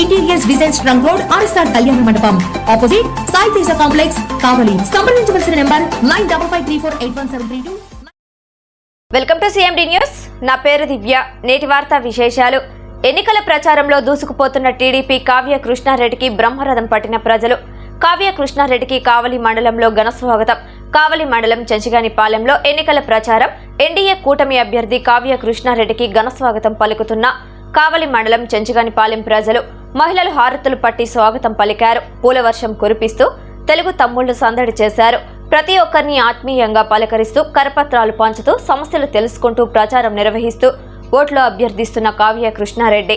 Interiors design స్ట్రంగ్ road RSR కళ్యాణ మండపం. Opposite Sai Teja complex Kavali. సంప్రదించవలసిన number nine double five three four eight one seven three two. Welcome to CMD news నా పేరు దివ్య. నేటి వార్తా విశేషాలు. ఎన్నికల ప్రచారంలో దూసుకుపోతున్న టీడీపీ కావ్య కృష్ణారెడ్డికి బ్రహ్మరథం పట్టిన ప్రజలు. కావ్య కృష్ణారెడ్డికి కావలి మండలంలో ఘన స్వాగతం. కావలి మండలం చెంచిగానిపాలెంలో ఎన్నికల ప్రచారం. ఎన్డీఏ కూటమి అభ్యర్థి కావ్య కృష్ణారెడ్డికి ఘన స్వాగతం పలుకుతున్న కావలి మండలం చెంచిగానిపాలెం ప్రజలు. మహిళలు హారతులు పట్టి స్వాగతం పలికారు. పూలవర్షం కురిపిస్తూ తెలుగు తమ్ముళ్ళు సందడి చేశారు. ప్రతి ఒక్కరిని ఆత్మీయంగా పలకరిస్తూ కరపత్రాలు పంచుతూ సమస్యలు తెలుసుకుంటూ ప్రచారం నిర్వహిస్తూ ఓట్లు అభ్యర్థిస్తున్న కావ్య కృష్ణారెడ్డి.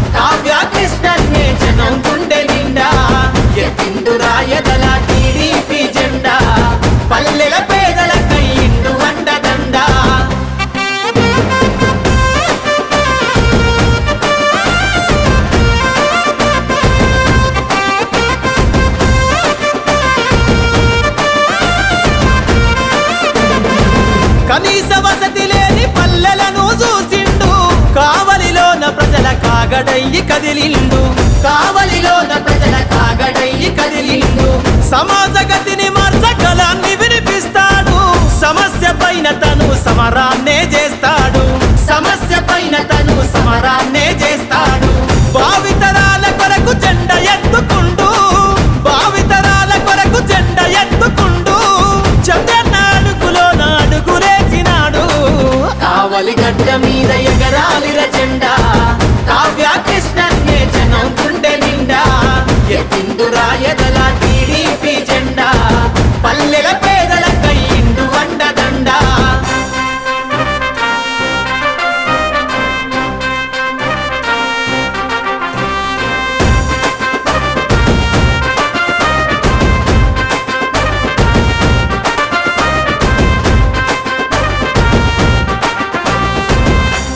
కావ్య కృష్ణ జనం గుండె నిండా. ఎత్తిండు రాయదల కాగడయ్యి కదిలిండు. కావలిలోన ప్రజల కాగడయ్యి కదిలిండు. సమాజ గతిని మార్చగలాన్ని వినిపిస్తాడు. సమస్య పైన తను సమరాన్నే చేస్తాడు. సమస్య పైన తను సమరాన్నే చేస్తాడు. భావితరాల కొరకు జెండ ఎత్తుకుండు. భావితరాల కొరకు జెండ ఎత్తుకుండు. చంద్రన్న అడుగులో నాడుగులేసినాడు కావలి గడ్డ మీద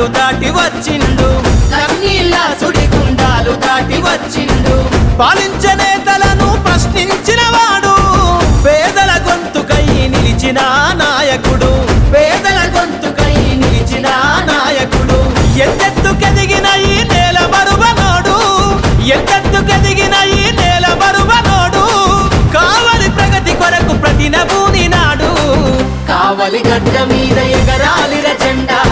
వచ్చిండు. కన్నీళ్ళ సుడిగుండాలు దాటి వచ్చిండు. పాలించే నేతలను ప్రశ్నించిన వాడు. పేదల గొంతుకై నిలిచిన నాయకుడు. పేదల గొంతుకై నిలిచిన నాయకుడు. ఎత్తెత్తుకెదిగిన ఈ నేల బరువనోడు ఎత్తెత్తుకెదిగిన ఈ నేల బరువనోడు కావలి ప్రగతి కొరకు ప్రతినభూని నాడు. కావలి గడ్డ మీద ఎగరాలిర జెండా.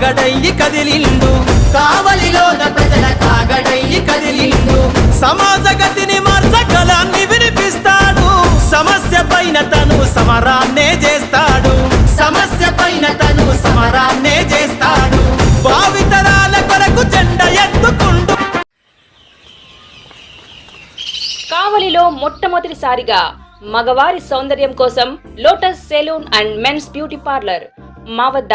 ప్రజల కాగడయ్యి కదిలిండు. కావలిలోన ప్రజల కాగడయ్యి కదిలిండు. సమాజ గతిని మార్చగలాన్ని వినిపిస్తాడు. సమస్య పైన తను సమరాన్నే చేస్తాడు. సమస్య పైన తను సమరాన్నే చేస్తాడు. భావితరాల కొరకు జెండ ఎత్తుకుండు కావలిలో మొట్టమొదటిసారిగా మగవారి సౌందర్యం కోసం lotus salon and men's beauty parlour మా వద్ద